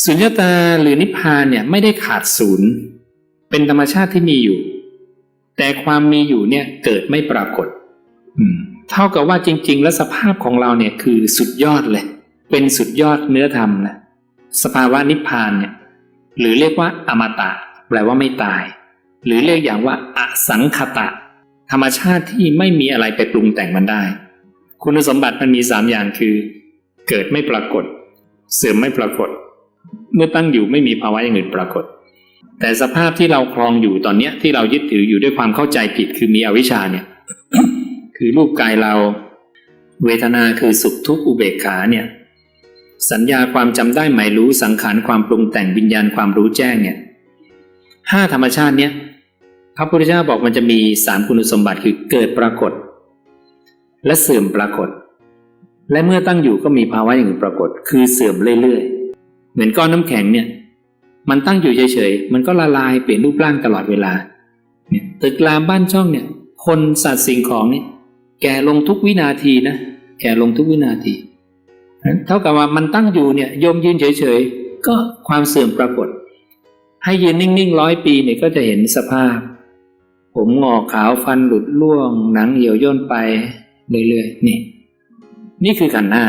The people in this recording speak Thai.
สุญญตาหรือนิพพานเนี่ยไม่ได้ขาดศูนย์ เป็นธรรมชาติที่มีอยู่ แต่ความมีอยู่เนี่ยเกิดไม่ปรากฏเท่ากับว่าจริง ๆ แล้วสภาพของเราเนี่ยคือสุดยอดเลย เป็นสุดยอดเนื้อธรรมนะสภาวะนิพพานเนี่ย หรือเรียกว่าอมตะ แปลว่าไม่ตาย หรือเรียกอย่างว่าอสังขตะ ธรรมชาติที่ไม่มีอะไรไปปรุงแต่งมันได้ คุณสมบัติมันมีสามอย่างคือ เกิดไม่ปรากฏ เสื่อมไม่ปรากฏ เมื่อตั้งอยู่ไม่มีภาวะอย่างอื่นปรากฏ แต่สภาพที่เราครองอยู่ตอนเนี้ยที่เรายึดถืออยู่ด้วยความเข้าใจผิดคือมีอวิชชาเนี่ย คือรูปกายเรา เวทนาคือสุขทุกข์อุเบกขาเนี่ย สัญญาความจำได้หมายรู้สังขารความปรุงแต่งวิญญาณความรู้แจ้งเนี่ยห้าธรรมชาติเนี่ยพระพุทธเจ้าบอกมันจะมีสามคุณสมบัติคือเกิดปรากฏ และเสื่อมปรากฏ และเมื่อตั้งอยู่ก็มีภาวะอย่างอื่นปรากฏ คือเสื่อมเรื่อยๆ เหมือนก้อนน้ำแข็งเนี่ย มันตั้งอยู่เฉยๆ มันก็ละลายเปลี่ยนรูปร่างตลอดเวลา เนี่ยตึกรามบ้านช่องเนี่ย คนสัตว์สิ่งของเนี่ย แก่ลงทุกวินาทีนะ แก่ลงทุกวินาทีเท่ากับว่ามันตั้งอยู่เนี่ยโยมยืนเฉยๆ ก็ความเสื่อมปรากฏ ให้ยืนนิ่งๆร้อยปีเนี่ยก็จะเห็นสภาพ ผมงอกขาวฟันหลุดร่วง หนังเหี่ยวย่นไปเรื่อยๆ นี่ นี่คือขันธ์หน้า